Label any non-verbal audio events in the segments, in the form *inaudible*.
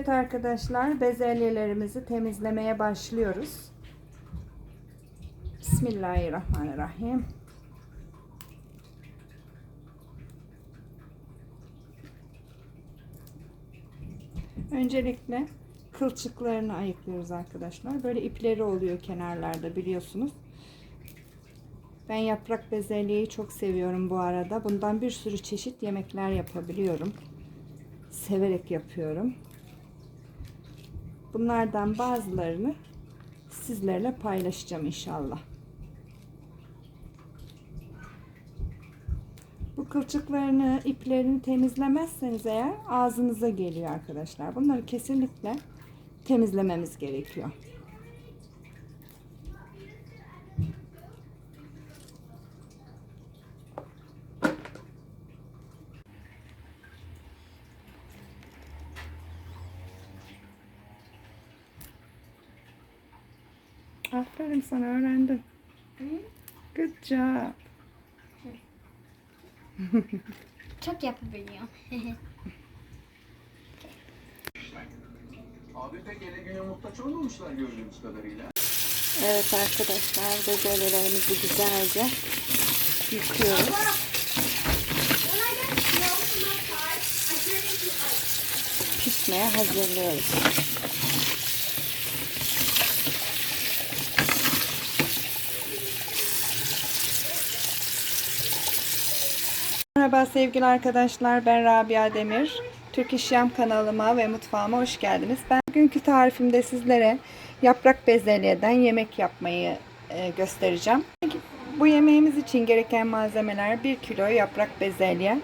Evet arkadaşlar bezelyelerimizi temizlemeye başlıyoruz. Bismillahirrahmanirrahim. Öncelikle kılçıklarını ayıklıyoruz arkadaşlar. Böyle ipleri oluyor kenarlarda biliyorsunuz. Ben yaprak bezelyeyi çok seviyorum bu arada. Bundan bir sürü çeşit yemekler yapabiliyorum. Severek yapıyorum. Bunlardan bazılarını sizlerle paylaşacağım inşallah. Bu kılçıklarını, iplerini temizlemezseniz eğer ağzınıza geliyor arkadaşlar. Bunları kesinlikle temizlememiz gerekiyor. Aferin sana öğrendin. Good job. *laughs* Çok yapabiliyorum. *laughs* Abi pek ele güne muhtaç olmamışlar gördüğümüz kadarıyla. Evet arkadaşlar bezelyelerimizi güzelce yıkıyoruz. Pişmeye hazırlıyoruz. Merhaba sevgili arkadaşlar ben Rabia Demir. Türk İş Yam kanalıma ve mutfağıma hoş geldiniz. Ben bugünkü tarifimde sizlere yaprak bezelyeden yemek yapmayı e, göstereceğim. Bu yemeğimiz için gereken malzemeler 1 kilo yaprak bezelye,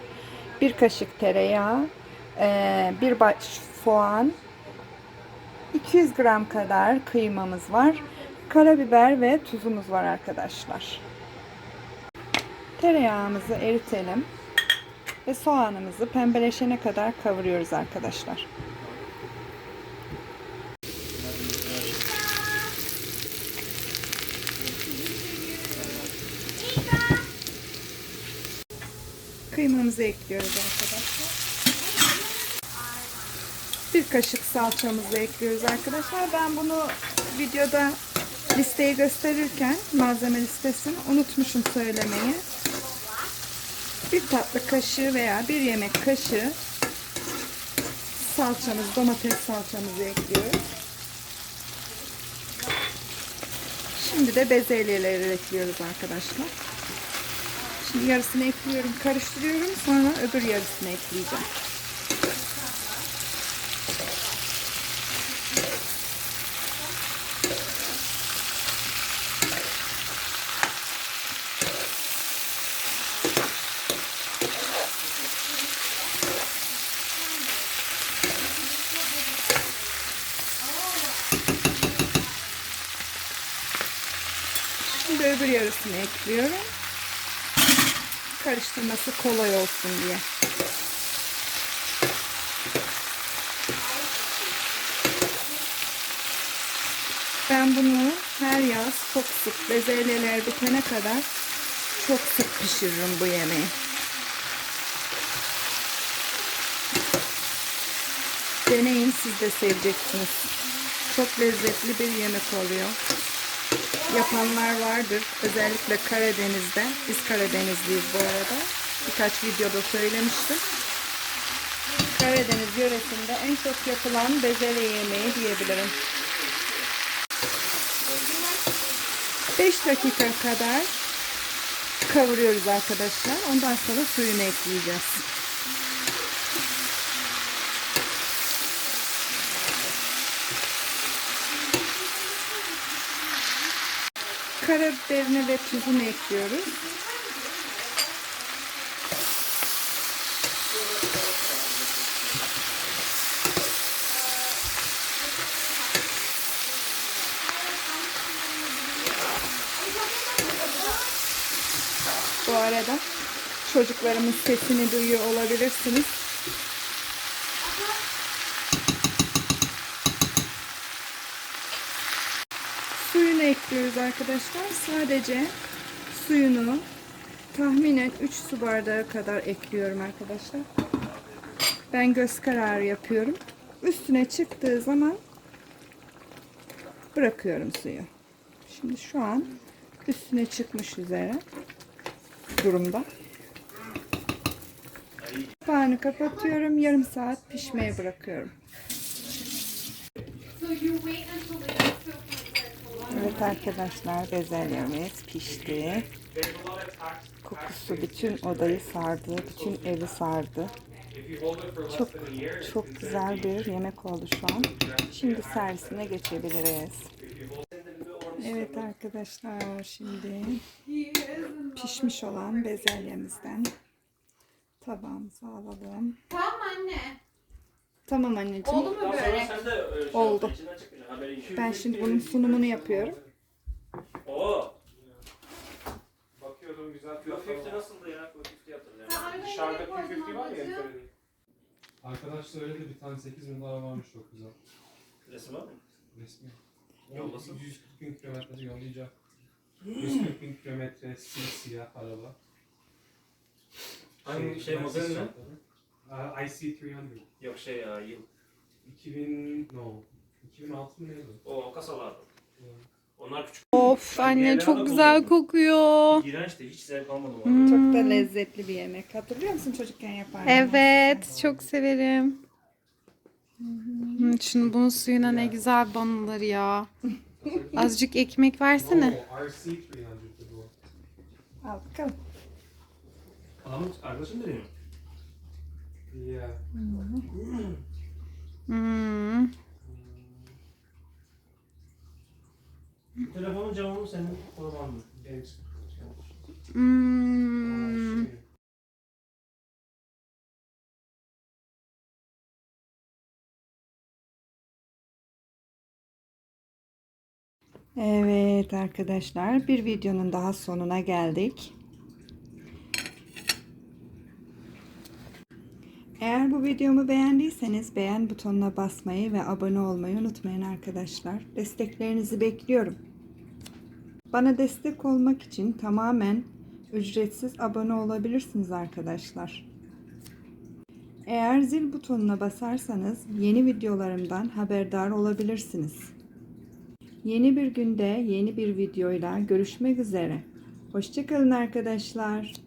1 kaşık tereyağı, e, 1 baş soğan, 200 gram kadar kıymamız var. Karabiber ve tuzumuz var arkadaşlar. Tereyağımızı eritelim ve soğanımızı pembeleşene kadar kavuruyoruz arkadaşlar. Kıymamızı ekliyoruz arkadaşlar. Bir kaşık salçamızı ekliyoruz arkadaşlar. Ben bunu videoda listeyi gösterirken malzeme listesini unutmuşum söylemeyi. Bir tatlı kaşığı veya bir yemek kaşığı salçamız, domates salçamızı ekliyoruz. Şimdi de bezelyeleri ekliyoruz arkadaşlar. Şimdi yarısını ekliyorum, karıştırıyorum. Sonra öbür yarısını ekleyeceğim. Şimdi öbür yarısını ekliyorum. Karıştırması kolay olsun diye. Ben bunu her yaz çok sık bezelyeler bitene kadar çok sık pişiririm bu yemeği. Deneyin siz de seveceksiniz. Çok lezzetli bir yemek oluyor yapanlar vardır. Özellikle Karadeniz'de. Biz Karadenizliyiz bu arada. Birkaç videoda söylemiştim. Karadeniz yöresinde en çok yapılan bezelye yemeği diyebilirim. 5 dakika kadar kavuruyoruz arkadaşlar. Ondan sonra suyunu ekleyeceğiz. Karabiberini ve tuzunu ekliyoruz. Bu arada çocuklarımın sesini duyuyor olabilirsiniz. Ekliyoruz arkadaşlar. Sadece suyunu tahminen 3 su bardağı kadar ekliyorum arkadaşlar. Ben göz kararı yapıyorum. Üstüne çıktığı zaman bırakıyorum suyu. Şimdi şu an üstüne çıkmış üzere durumda. Kapağını kapatıyorum. Yarım saat pişmeye bırakıyorum. Evet arkadaşlar bezelyemiz pişti. Kokusu bütün odayı sardı, bütün evi sardı. Çok çok güzel bir yemek oldu şu an. Şimdi servisine geçebiliriz. Evet arkadaşlar şimdi pişmiş olan bezelyemizden tabağımıza alalım. Tamam anne. Tamam anneciğim. Oldu mu böyle? Sen de öyle şey Oldu. oldu. İçinden çıkmayacak, haberin yok. Ben şimdi bunun sunumunu yapıyorum. Oo. Bakıyordum güzel fifty var. nasıldı ya? Kök fifty hatırlıyorum. Dışarıda Q50 var ya Enfer'in. Arkadaş söyledi bir tane 8 bin dolar varmış çok güzel. Resim var mı? Resmi. Yollasın. 140 bin kilometre yollayacak. 140 bin kilometre siyah araba. Hangi şey model ne? Uh, IC300. Yok şey ya yıl. 2000 no. 2006 mı neydi? O kasalardı. Onlar küçük. Of anne, anne çok güzel kokuyor. İğrençti. Hiç zevk almadım Hmm. Çok da lezzetli bir yemek. Hatırlıyor musun çocukken yapardım? Evet, çok severim. Hmm, Şimdi bunun suyuna ne güzel banılır ya. Azıcık ekmek versene. No, RC300 bu. Al bakalım. Adamın arkadaşın değil Yeah. Hmm. Telefonun camını senin koruman mı? Hmm. Şey. Evet arkadaşlar bir videonun daha sonuna geldik. Eğer bu videomu beğendiyseniz beğen butonuna basmayı ve abone olmayı unutmayın arkadaşlar. Desteklerinizi bekliyorum. Bana destek olmak için tamamen ücretsiz abone olabilirsiniz arkadaşlar. Eğer zil butonuna basarsanız yeni videolarımdan haberdar olabilirsiniz. Yeni bir günde yeni bir videoyla görüşmek üzere. Hoşçakalın arkadaşlar.